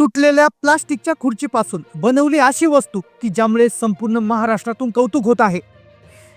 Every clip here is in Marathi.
तुटलेल्या प्लास्टिकच्या खुर्चीपासून बनवली अशी वस्तू की ज्यामुळे संपूर्ण महाराष्ट्रातून कौतुक होत आहे.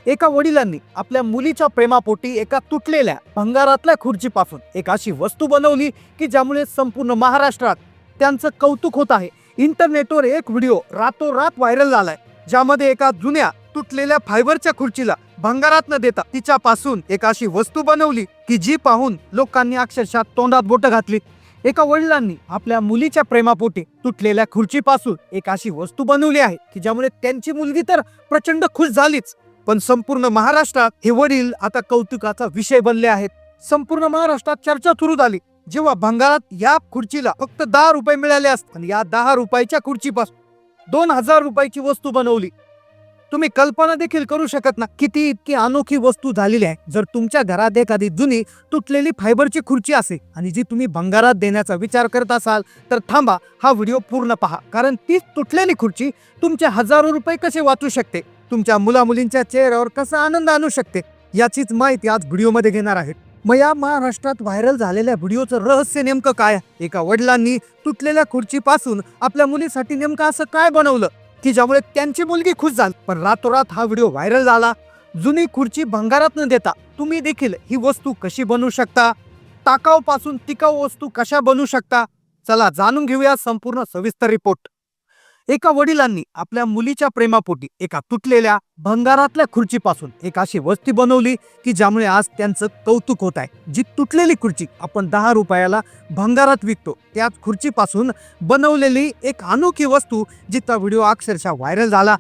एका वडिलांनी आपल्या मुलीच्या प्रेमापोटी एका तुटलेल्या भंगारातल्या खुर्चीपासून एक अशी वस्तू बनवली की ज्यामुळे संपूर्ण महाराष्ट्रात त्यांचं कौतुक होत आहे. इंटरनेटवर एक व्हिडिओ रातोरात व्हायरल झालाय ज्यामध्ये एका जुन्या तुटलेल्या फायबरच्या खुर्चीला भंगारात न देता तिच्यापासून एक अशी वस्तू बनवली की जी पाहून लोकांनी अक्षरशः तोंडात बोटं घातली. एका वडिलांनी आपल्या मुलीच्या प्रेमापोटी तुटलेल्या खुर्चीपासून एक अशी वस्तू बनवली आहे की ज्यामुळे त्यांची मुलगी तर प्रचंड खुश झालीच. पण संपूर्ण महाराष्ट्रात हे वडील आता कौतुकाचा विषय बनले आहेत. संपूर्ण महाराष्ट्रात चर्चा सुरू झाली. जेव्हा भंगारात या खुर्चीला फक्त दहा रुपये मिळाले असत आणि या दहा रुपयाच्या खुर्चीपासून दोन हजार रुपयाची वस्तू बनवली. तुम्ही कल्पना देखील करू शकत ना? किती इतकी अनोखी वस्तू झालेली आहे. जर तुमच्या घरात एखादी जुनी तुटलेली फायबरची खुर्ची असेल आणि जी तुम्ही भंगारात देण्याचा विचार करत असाल तर थांबा हा व्हिडिओ पूर्ण पहा. कारण ती तुटलेली खुर्ची तुमचे हजारो रुपये कसे वाचू शकते? तुमच्या मुलामुलींच्या चेहऱ्यावर कसा आनंद आणू शकते? याचीच माहिती आज व्हिडिओमध्ये घेणार आहे. मग या महाराष्ट्रात व्हायरल झालेल्या व्हिडिओचं रहस्य नेमकं काय एका वडिलांनी तुटलेल्या खुर्चीपासून आपल्या मुलीसाठी नेमकं असं काय बनवलं? की ज्यामुळे त्यांची मुलगी खुश झाली. पण रातोरात हा व्हिडिओ व्हायरल झाला. जुनी खुर्ची भंगारात न देता तुम्ही देखील ही वस्तू कशी बनवू शकता? टाकाऊ पासून टिकाऊ वस्तू कशा बनवू शकता? चला जाणून घेऊया संपूर्ण सविस्तर रिपोर्ट. एका वडिलांनी आपल्या मुलीच्या प्रेमापोटी एका तुटलेल्या भंगारातल्या खुर्चीपासून एक अशी वस्ती बनवली की ज्यामुळे आज त्यांचं कौतुक होत आहे. जी तुटलेली खुर्ची आपण दहा रुपयाला भंगारात विकतो त्याच खुर्चीपासून बनवलेली एक अनोखी वस्तू जिचा व्हिडिओ अक्षरशः व्हायरल झाला.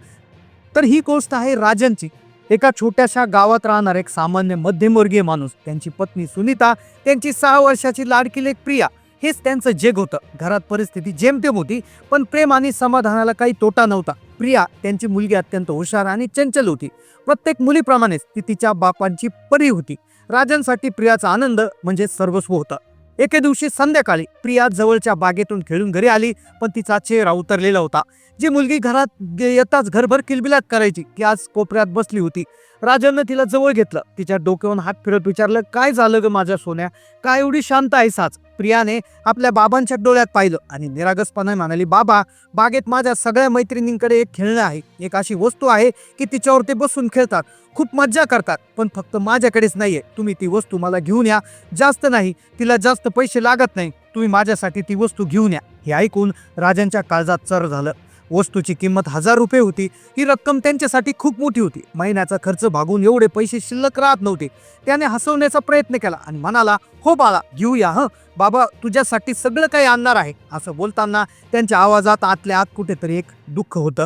तर ही गोष्ट आहे राजनची एका छोट्याशा गावात राहणार एक सामान्य मध्यमवर्गीय माणूस त्यांची पत्नी सुनीता त्यांची सहा वर्षाची लाडकी लेख प्रिया हेच त्यांचं जग होतं. घरात परिस्थिती जेमतेम होती पण प्रेम आणि समाधानाला काही तोटा नव्हता. प्रिया त्यांची मुलगी अत्यंत हुशार आणि चंचल होती. प्रत्येक मुलीप्रमाणेच ती तिच्या बापांची परी होती. राजांसाठी प्रियाचा आनंद म्हणजे सर्वस्व होता. एके दिवशी संध्याकाळी प्रिया जवळच्या बागेतून खेळून घरी आली पण तिचा चेहरा उतरलेला होता. जी मुलगी घरात गे- येताच घरभर किलबिलात करायची की आज कोपऱ्यात बसली होती. राजानं तिला जवळ घेतलं. तिच्या डोक्यावरून हात फिरत विचारलं काय झालं ग माझ्या सोन्या? काय एवढी शांत आहे साच प्रियाने आपल्या बाबांच्या डोळ्यात पाहिलं आणि निरागसपणे म्हणाली बाबा बागेत माझ्या सगळ्या मैत्रिणींकडे एक खेळणं आहे. एक अशी वस्तू आहे की तिच्यावर ते बसून खेळतात. खूप मज्जा करतात पण फक्त माझ्याकडेच नाहीये. तुम्ही ती वस्तू मला घेऊन या. जास्त नाही तिला जास्त पैसे लागत नाही. तुम्ही माझ्यासाठी ती वस्तू घेऊन या. हे ऐकून राजांच्या काळजात चर झालं. वस्तूची किंमत हजार रुपये होती. ही रक्कम त्यांच्यासाठी खूप मोठी होती. महिन्याचा खर्च भागून एवढे पैसे शिल्लक राहत नव्हते. त्याने हसवण्याचा प्रयत्न केला आणि म्हणाला हो बाळा घेऊया हं. बाबा तुझ्यासाठी सगळं काही आणणार आहे. असं बोलताना त्यांच्या आवाजात आतल्या आत कुठेतरी एक दुःख होतं.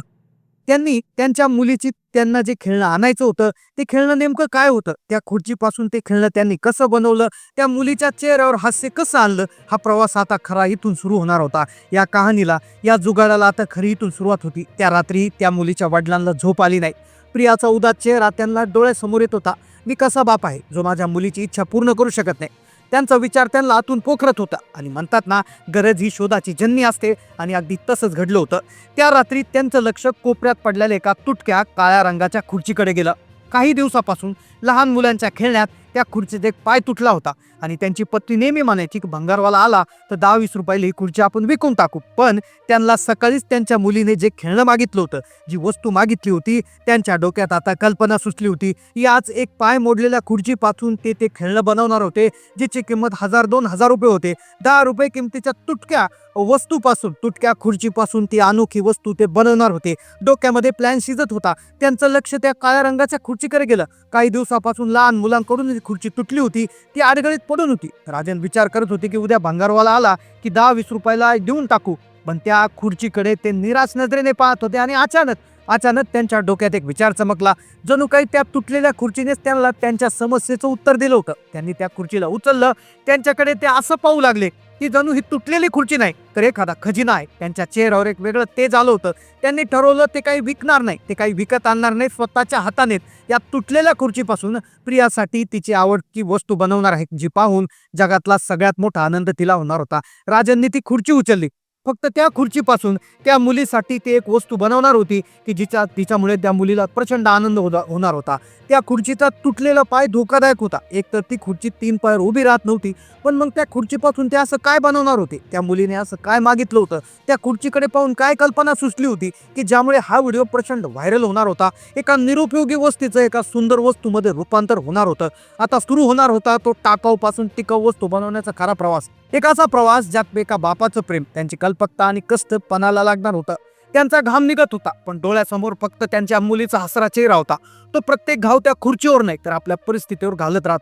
त्यांनी त्यांच्या मुलीची त्यांना जे खेळणं आणायचं होतं ते खेळणं नेमकं काय होतं? त्या खुर्चीपासून ते खेळणं त्यांनी कसं बनवलं? त्या मुलीच्या चेहऱ्यावर हास्य कसं आणलं? हा प्रवास आता खरा इथून सुरू होणार होता. या कहाणीला या जुगाडाला आता खरी इथून सुरुवात होती. त्या रात्री त्या मुलीच्या वडिलांना झोप आली नाही. प्रियाचा उदा चेहरा त्यांना डोळ्यासमोर येत होता. मी कसा बाप आहे जो माझ्या मुलीची इच्छा पूर्ण करू शकत नाही? त्यांचा विचार त्यांना आतून पोखरत होता. आणि म्हणतात ना गरज ही शोधाची जन्नी असते. आणि अगदी तसंच घडलं होतं. त्या रात्री त्यांचं लक्ष कोपऱ्यात पडलेल्या एका तुटक्या काळ्या रंगाच्या खुर्चीकडे गेलं. काही दिवसापासून लहान मुलांच्या खेळण्यात त्या खुर्चीत एक पाय तुटला होता. आणि त्यांची पत्नी नेहमी म्हणायची की भंगारवाला आला तर दहा वीस रुपयाला ही खुर्ची आपण विकून टाकू. पण त्यांना सकाळीच त्यांच्या मुलीने जे खेळणं मागितलं होतं जी वस्तू मागितली होती त्यांच्या डोक्यात आता कल्पना सुचली होती याच एक पाय मोडलेल्या खुर्चीपासून ते ते खेळणं बनवणार होते जिची किंमत हजार दोन हजार रुपये होते. दहा रुपये किमतीच्या तुटक्या वस्तूपासून तुटक्या खुर्चीपासून ती अनोखी वस्तू ते बनवणार होते. डोक्यामध्ये प्लॅन शिजत होता. त्यांचं लक्ष त्या काळ्या रंगाच्या खुर्चीकडे गेलं. काही दिवसापासून लहान मुलांकडून खुर्ची तुटली होती ती आडगळीत पडून होती. राजन विचार करत होते की उद्या भंगारवाला आला की दहा वीस रुपयाला देऊन टाकू. पण त्या खुर्चीकडे ते निराश नजरेने पाहत होते आणि अचानक अचानक त्यांच्या डोक्यात एक विचार चमकला. जणू काही त्या तुटलेल्या खुर्चीनेच त्यांना त्यांच्या समस्येचं उत्तर दिलं होतं. त्यांनी त्या खुर्चीला उचललं. त्यांच्याकडे ते असं पाहू लागले. ती जणू ही तुटलेली खुर्ची नाही. तर एखादा खजिना आहे. त्यांच्या चेहऱ्यावर एक वेगळं तेज आलं होतं. त्यांनी ठरवलं ते काही विकणार नाही. ते काही विकत आणणार नाही. स्वतःच्या हाताने या तुटलेल्या खुर्चीपासून प्रियासाठी तिची आवडती वस्तू बनवणार आहे जी पाहून जगातला सगळ्यात मोठा आनंद तिला होणार होता. राजांनी ती खुर्ची उचलली. फक्त त्या खुर्चीपासून त्या मुलीसाठी ती एक वस्तू बनवणार होती की जिच्या तिच्यामुळे त्या मुलीला प्रचंड आनंद होता होणार होता. त्या खुर्चीचा तुटलेला पाय धोकादायक होता. एक तर ती खुर्ची तीन पायावर उभी राहत नव्हती पण मग त्या खुर्चीपासून ते असं काय बनवणार होते? त्या मुलीने असं काय मागितलं होतं? त्या खुर्चीकडे पाहून काय कल्पना सुचली होती की ज्यामुळे हा व्हिडिओ प्रचंड व्हायरल होणार होता? एका निरुपयोगी वस्तीचं एका सुंदर वस्तूमध्ये रूपांतर होणार होतं. आता सुरू होणार होता तो टाकाऊपासून टिकाऊ वस्तू बनवण्याचा खरा प्रवास. एक असा प्रवास ज्यात एका बापाचं प्रेम त्यांची कल्पकता आणि कष्ट पणाला लागणार होतं. त्यांचा घाम निघत होता पण डोळ्यासमोर फक्त त्यांच्या मुलीचा हसरा चेहरा होता. तो प्रत्येक घाव त्या खुर्चीवर नाही तर आपल्या परिस्थितीवर घालत राहत.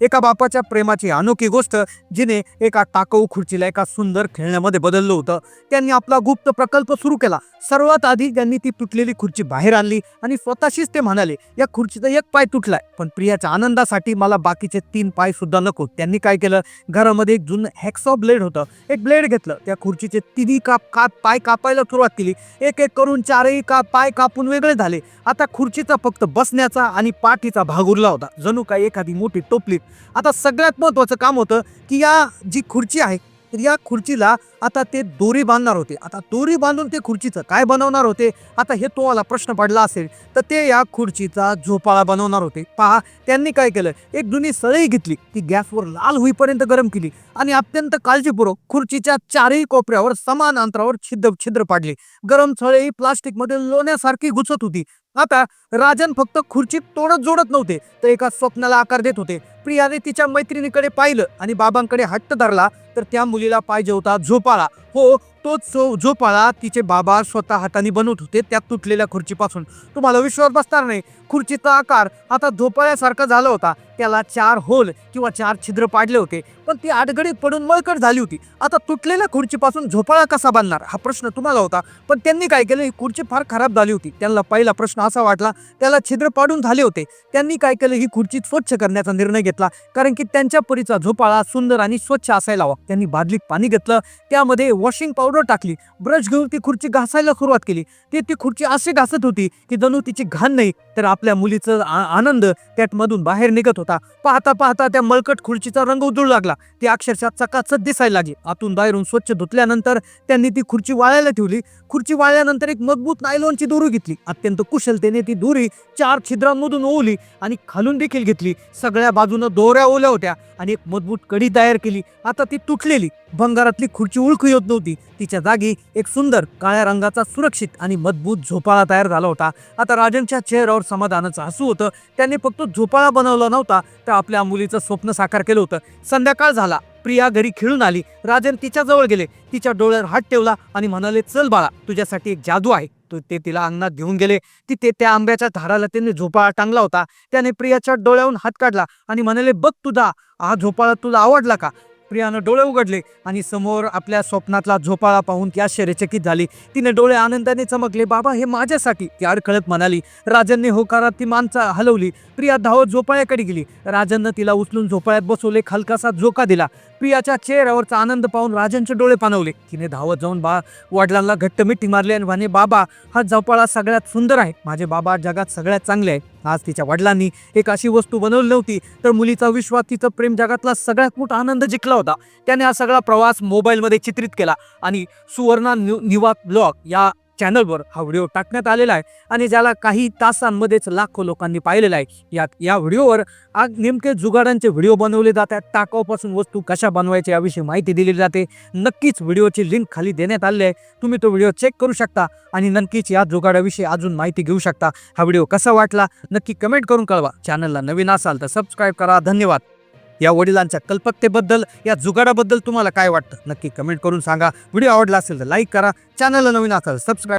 एका बापाच्या प्रेमाची अनोखी गोष्ट जिने एका टाकाऊ खुर्चीला एका सुंदर खेळण्यामध्ये बदललं होतं. त्यांनी आपला गुप्त प्रकल्प सुरू केला. सर्वात आधी त्यांनी ती तुटलेली खुर्ची बाहेर आणली आणि स्वतःशीच ते म्हणाले या खुर्चीचा एक पाय तुटलाय पण प्रियाच्या आनंदासाठी मला बाकीचे तीन पाय सुद्धा नको. त्यांनी काय केलं? घरामध्ये एक जुनं हॅक्सॉ ब्लेड होतं. एक ब्लेड घेतलं. त्या खुर्चीचे तिन्ही काप काप पाय कापायला सुरुवात केली. एक एक करून चारही काप पाय कापून वेगळे झाले. आता खुर्चीचा फक्त बसण्याचा आणि पाठीचा भाग उरला होता. जणू काय एखादी मोठी टोपली आता सगळ्यात महत्त्वाचं काम होतं की या जी खुर्ची आहे तर या खुर्चीला आता ते दोरी बांधणार होते. आता दोरी बांधून ते खुर्चीचं काय बनवणार होते? आता हे तुम्हाला प्रश्न पडला असेल तर ते या खुर्चीचा झोपाळा बनवणार होते. पहा त्यांनी काय केलं? एक जुनी सळई घेतली ती गॅसवर लाल होईपर्यंत गरम केली आणि अत्यंत काळजीपूर्वक खुर्चीच्या चारही कोपऱ्यावर समान अंतरावर छिद्र छिद्र पाडले. गरम सळई प्लास्टिकमध्ये लोण्यासारखी घुसत होती. आता राजन फक्त खुर्चीत तोडत जोडत नव्हते तर एका स्वप्नाला आकार देत होते. प्रियाने तिच्या मैत्रिणीकडे पाहिलं आणि बाबांकडे हट्ट धरला तर त्या मुलीला पाहिजे होता झोपाळा. हो तोच जो झोपाळा तिचे बाबा स्वतः हाताने बनवत होते त्या तुटलेल्या खुर्चीपासून. तुम्हाला विश्वास बसणार नाही. खुर्चीचा आकार आता झोपाळ्यासारखा झाला होता. त्याला चार होल किंवा चार छिद्र पाडले होते पण ती आडगडीत पडून मळकट झाली होती. आता तुटलेल्या खुर्चीपासून झोपाळा कसा बांधणार हा प्रश्न तुम्हाला होता. पण त्यांनी काय केलं? ही खुर्ची फार खराब झाली होती. त्यांना पहिला प्रश्न असा वाटला त्याला छिद्र पाडून झाले होते. त्यांनी काय केलं? ही खुर्ची स्वच्छ करण्याचा निर्णय घेतला कारण की त्यांच्या परीचा झोपाळा सुंदर आणि स्वच्छ असायला हवा. त्यांनी बादलीत पाणी घेतलं. त्यामध्ये वॉशिंग पावडर टाकली. ब्रश घेऊन ती खुर्ची घासायला सुरुवात केली. ती ती खुर्ची अशी घासत होती की जणू तिची घाण नाही तर आपल्या मुलीचं आ- आनंद त्यात मधून बाहेर निघत होता. पाहता पाहता त्या मलकट खुर्चीचा रंग उजळू लागला. ती अक्षरशः चकाचक दिसायला लागली. आतून बाहेरून स्वच्छ धुतल्यानंतर त्यांनी ती खुर्ची वाळायला ठेवली. खुर्ची वाळल्यानंतर एक मजबूत नायलॉनची दोरी घेतली. अत्यंत कुशलतेने ती दोरी चार छिद्रांमधून ओवली आणि खालून देखील घेतली. सगळ्या बाजूनं दोऱ्या ओल्या होत्या आणि एक मजबूत कडी तयार केली. आता ती तुटलेली. भंगारातली खुर्ची ओळखू येत नव्हती. तिच्या जागी एक सुंदर काळ्या रंगाचा सुरक्षित आणि मजबूत झोपाळा तयार झाला होता. आता राजनच्या चेहऱ्यावर समाधानाचं हसू होतं. त्यांनी फक्त झोपाळा बनवला नव्हता तर आपल्या मुलीचं स्वप्न साकार केलं होतं. संध्याकाळ झाला. प्रिया घरी खेळून आली. राजन तिच्या जवळ गेले. तिच्या डोळ्यावर हात ठेवला आणि म्हणाले चल बाळा तुझ्यासाठी एक जादू आहे. तो ते तिला अंगणात घेऊन गेले. तिथे त्या आंब्याच्या झाडाला त्यांनी झोपाळा टांगला होता. त्याने प्रियाच्या डोळ्याहून हात काढला आणि म्हणाले बघ तुझा हा झोपाळा तुला आवडला का? प्रियानं डोळे उघडले आणि समोर आपल्या स्वप्नातला झोपाळा पाहून ती आश्चर्यचकित झाली. तिने डोळे आनंदाने चमकले. बाबा हे माझ्यासाठी ती अडखळत म्हणाली. राजनने होकारात ती माणसं हलवली. प्रिया धावत झोपाळ्याकडे गेली. राजननं तिला उचलून झोपाळ्यात बसवले हलकासा झोका दिला. प्रियाच्या चेहऱ्यावरचा आनंद पाहून राजनचे डोळे पाणवले तिने धावत जाऊन बा वडिलांना घट्ट मिठी मारली आणि म्हणे बाबा हा झोपाळा सगळ्यात सुंदर आहे. माझे बाबा जगात सगळ्यात चांगले आहे आज तिच्या वडिलांनी एक अशी वस्तू बनवली नव्हती तर मुलीचा विश्वास तिचं प्रेम जगातला सगळ्यात मोठा आनंद जिंकला होता. त्याने हा सगळा प्रवास मोबाईलमध्ये चित्रित केला आणि सुवर्णा न्यू निवा ब्लॉग या चॅनलवर हा व्हिडिओ टाकण्यात आलेला आहे आणि ज्याला काही तासांमध्येच लाखो लोकांनी पाहिलेला आहे. यात या व्हिडिओवर आज नेमके जुगाडांचे व्हिडिओ बनवले जातात टाकावपासून वस्तू कशा बनवायच्या याविषयी माहिती दिली जाते. नक्कीच व्हिडिओची लिंक खाली देण्यात आली आहे. तुम्ही तो व्हिडिओ चेक करू शकता आणि नक्कीच या जुगाडाविषयी अजून माहिती घेऊ शकता. हा व्हिडिओ कसा वाटला नक्की कमेंट करून कळवा. चॅनलला नवीन असाल तर सबस्क्राईब करा. धन्यवाद. या वडिलांच्या कल्पकतेबद्दल या जुगाडाबद्दल तुम्हाला काय वाटतं? नक्की कमेंट करून सांगा. व्हिडिओ आवडला असेल तर लाईक करा. चॅनलला नवीन असाल सबस्क्राईब